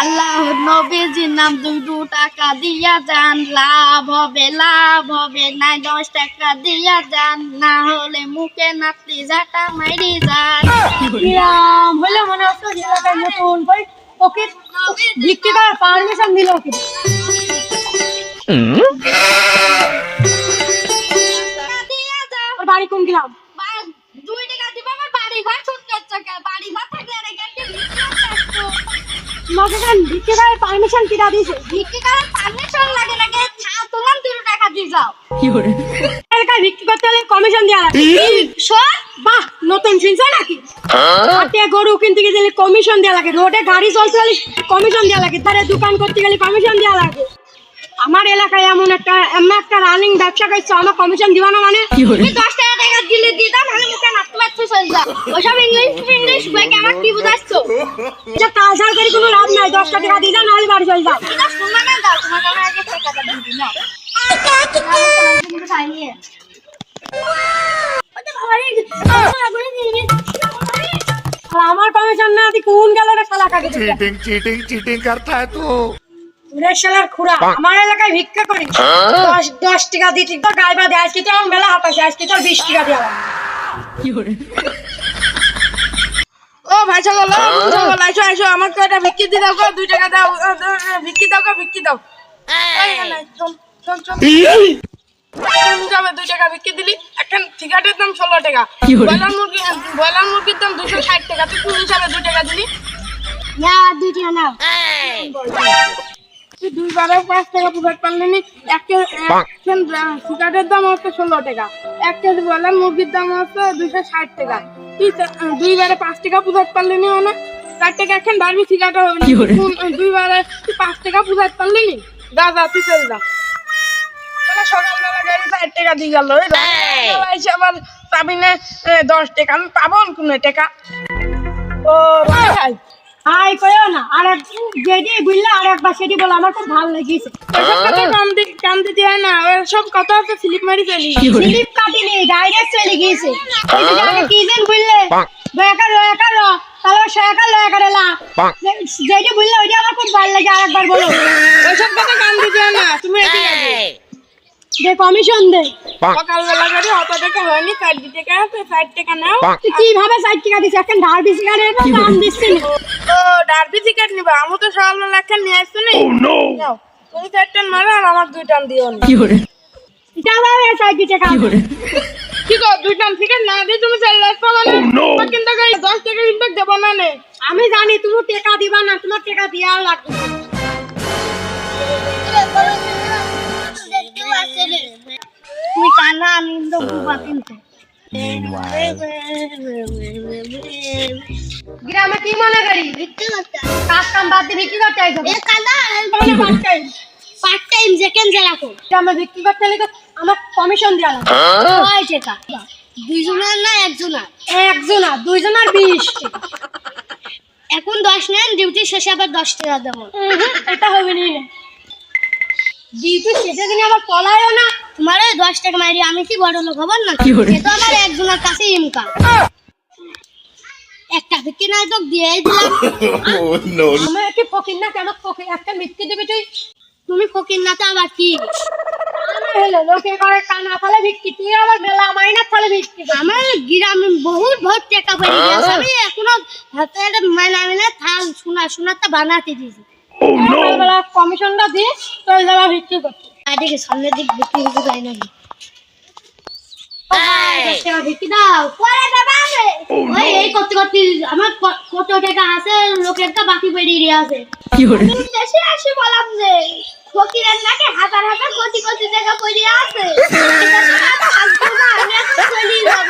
আল্লাহ নবীজির নাম দুই দু টাকা দিয়া যান লাভ হবে লাভ হবে নাই দশ টাকা দিয়া যান না হলে মুখে নাতি ঝাঁটা মাইরি যান। হলো মনে হচ্ছে যে নতুন ভাই ওকে ভিক্ষে করার পারমিশন দিল ওকে। বাড়ি কোন গ্রাম দুই টাকা দিবা আমার বাড়ি ঘর চোখে বাড়ি ঘর কেন ভিক্ষে করার পারমিশন কিরা দিছে ভিক্ষি করার পারমিশন লাগে না গে ছাও তোমার দুটো টাকা দিয়ে যাও। ভিক্ষে করতে হলে কমিশন দেওয়া লাগে। শোন। বাহ নতুন শুনছ নাকি? হাটে গরু কিনতে গেলে কমিশন দেওয়া লাগে রোডে গাড়ি চলতে গেলে কমিশন দেওয়া লাগে তারে দোকান করতে গেলে কমিশন দেওয়া লাগে। আমার এলাকায় এমন একটা এমন একটা রানিং ব্যবসা করছে আমার কমিশন দিবা না মানে? আমার কি কোনো লাভ নাই দিলে বাড়ি না আমার কমিশন না কোন গেল রে চিটিং চিটিং চিটিং করতা ওরে শালার খুড়া আমার এলাকায় ভিক্ষা করি দশ দশ টাকা দিতে তো গাইবা দেয় আজকে তো আমার মেলা হাঁপাইছে আজকে তো বিশ টাকা দেওয়া লাগবে। ও ভাই সকল ও বোন সকল আইসো আইসো আমাকে একটা ভিক্ষি দি দাও গো দুই টাকা দাও ভিক্ষি দাও গো ভিক্ষি দাও। দুই টাকা ভিক্ষি দিলি এখন সিগারেটের দাম ষোলো টাকা। ব্রয়লার মুরগি ব্রয়লার মুরগির দাম দুশো ষাট টাকা। তুই কোন হিসাবে দুই টাকা দিলি? না দুই টাকা নাও তুই দুইবারে পাঁচ টাকা পুরোট পারলি নি। এক সিগারেটের দাম হচ্ছে ষোলো টাকা। এক কেজি ব্রয়লার মুরগির দাম হচ্ছে দুশো ষাট টাকা। তুই দুইবারে পাঁচ টাকা পুরোট পারলি নি মানে? চার টাকা এখন বাড়বি সিগারেট হবে না। দুইবারে তুই পাঁচ টাকা পুরোট পারলি নি? যা যা তুই চল যা। সকালবেলা গাড়ি চার টাকা দিয়ে গেল। আবার পাবি না দশ টাকা। আমি পাবো না কোনো টাকা। ও ভাই। হাই কইও না। আর এক যেটি বুঝলে আর একবার সেটি বলো আমার খুব ভালো লেগেছে। ওসব কথা কাম দি কাম দিতে হয় না ওসব কথা হচ্ছে স্লিপ মারি চলি স্লিপ কাটিনি ডাইরেক্ট চলে গিয়েছে। কি দিন বুঝলে দয়াকার দয়াকার তাহলে সে একা দয়াকার লা। যেটি বুঝলে ওইটা আমার খুব ভালো লাগে আর একবার বলো। ওইসব কথা কান দিতে হয় আগে যে কমিশন দে। সকালবেলা করে অত টাকা হয়নি ষাট টাকা আছে ষাট টাকা নাও। তুই কীভাবে ষাট টাকা দিচ্ছিস এখন ধার দিচ্ছি গাড়ি দাম দিচ্ছি না। ও ডারবি টিকেট নিবা। আমি তো সকালবেলা একটা নিয়ে আসছি নি। নাও তুমি চার টান মারো আর আমার দুই টান দিও নি। এটা আবার ষাট টাকা। কি গো দুই টান টিকেট না দিয়ে তুমি চার লাখ পাবো না। কিন্তু দশ টাকা কিন্তু দেবো না নে। আমি জানি তুমি টাকা দিবা না তোমার টাকা দিয়া লাগবে। গ্রামে কি মনে করি? কাজ কাম বাদ দিয়ে বিক্রি করতে পার্ট টাইম যেখান যে রাখো। গ্রামে বিক্রি করতে আমার কমিশন দেওয়া লাগবে। ছয় টাকা দুইজনের না একজনের? একজন আর দুইজন আর বিশ। এখন দশ নেন ডিউটি শেষে আবার দশ টাকা দেবো। এটা হবে নি ডিউটি শেষে দিনে আবার পলায়ও না। তোমার ওই দশ টাকা মারি আমি কি বড় লোক হবার না তো আমার একজনের কাছে ইনকাম একটা বিক্রি নাই তো দিয়ে দিলাম। আমার একটি ফকির না কেন ফকির? একটা মিথ্যে দিবি তুই? তুমি ফকির না তো আবার কি? আমার হলো লোকে করে কানা ফলে বিক্রি তুই আবার মেলা মাইনা ফলে বিক্রি কর। আমার গ্রামে বহুত বহুত টাকা পড়ে গেছে আমি এখনও হাতে মাইনা মিলে থাল বানাতে দিয়েছি। কমিশনটা দিয়ে চলে যাবা বিক্রি করতে এদিকে সামনের দিক বিক্রি হতে যায় না দশ টাকা বিক্রি দাও। পরে দেবে আমি। ওই এই করতে করতে আমার ক- কত টাকা আছে লোকের তো বাকি বেরিয়ে আছে বললাম যে ফকিরের নাকি হাজার হাজার কোটি কোটি টাকা পড়ে আছে। আমি এখন যাব।